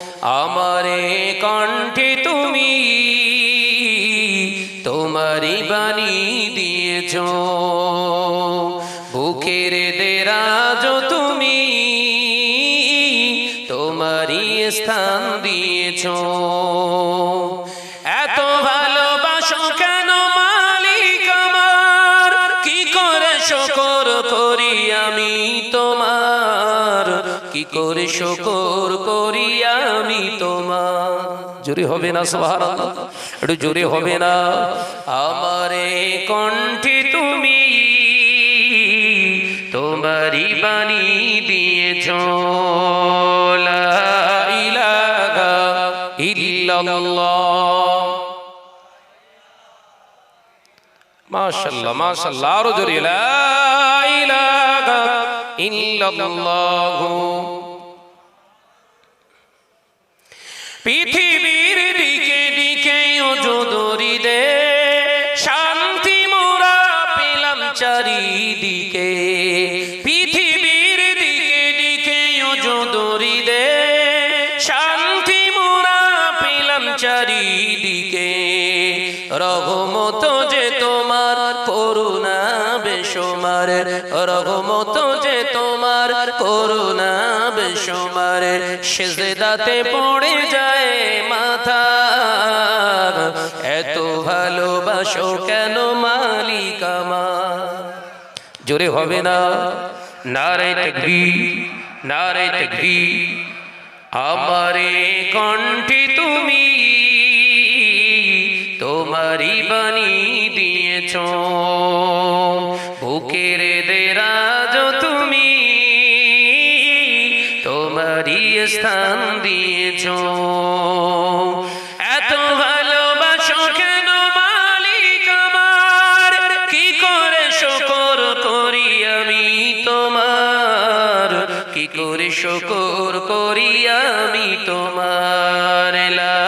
আমারে কণ্ঠে তুমি তোমারই বাণী দিয়েছ। বুকের দেরাজ তুমি তোমারই স্থান দিয়েছ। এত ভালোবাসো কেন মালিক আমার? কি করে শকর করি আমি? তোমার কি করে শকর করি আমি তোমার? জোরে হবে না সোহার একটু জোরে হবে না। আমারে কণ্ঠে তুমি তোমারই বাণী দিয়েছ। মাশাল্লাহ মাশাল্লাহ আরও জোরে। লা ইলাহা ইল্লাল্লাহ। পৃথিবীর দিকে দিকে ওজোদরি দে শান্তি মোরা পেলাম চারিদিকে। পৃথিবীর দিকে দিকে ওজোদরি দে রঘমত যে তোমার করুণা বেসমার রঘমত যে তোমার করুণা বেসমার সেজদাতে পড়ে যায় মাথা। এত ভালোবাসো কেন মালিকামা জোরে হবে না। নারে তকবীর নারে তকবীর। আমারে কণ্ঠে তুমি তোমারই বাণী দিয়েছ। বুকের দেরাজ তুমি, তোমারই স্থান দিয়েছ। এত ভালোবাসো কেন মালিক কি করে শকর করি আমি তোমার? কি করে শকর করি আমি তোমার? লা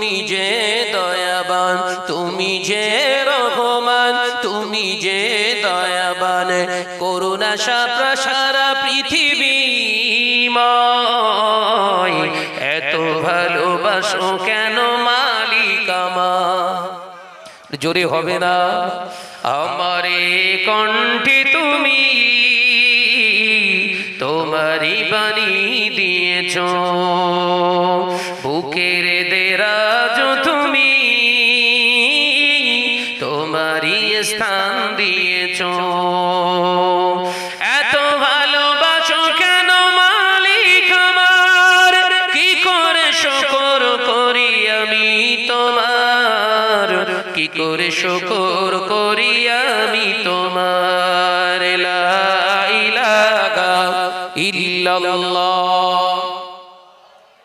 তুমি যে দয়াবান, তুমি যে রহমান, তুমি যে দয়াবান, করুণা সাপ্রা সারা পৃথিবী এত ভালোবাসো কেন মালিক আমার? জোরে হবে না। আমারে কণ্ঠে তুমি তোমারই বাণী দিয়েছ। বুকের এত ভালোবাসো কেন মালিক করে শকর করি আমি তোমার? কি করে শকর করি আমি তোমার? ইল্লাল্লাহ।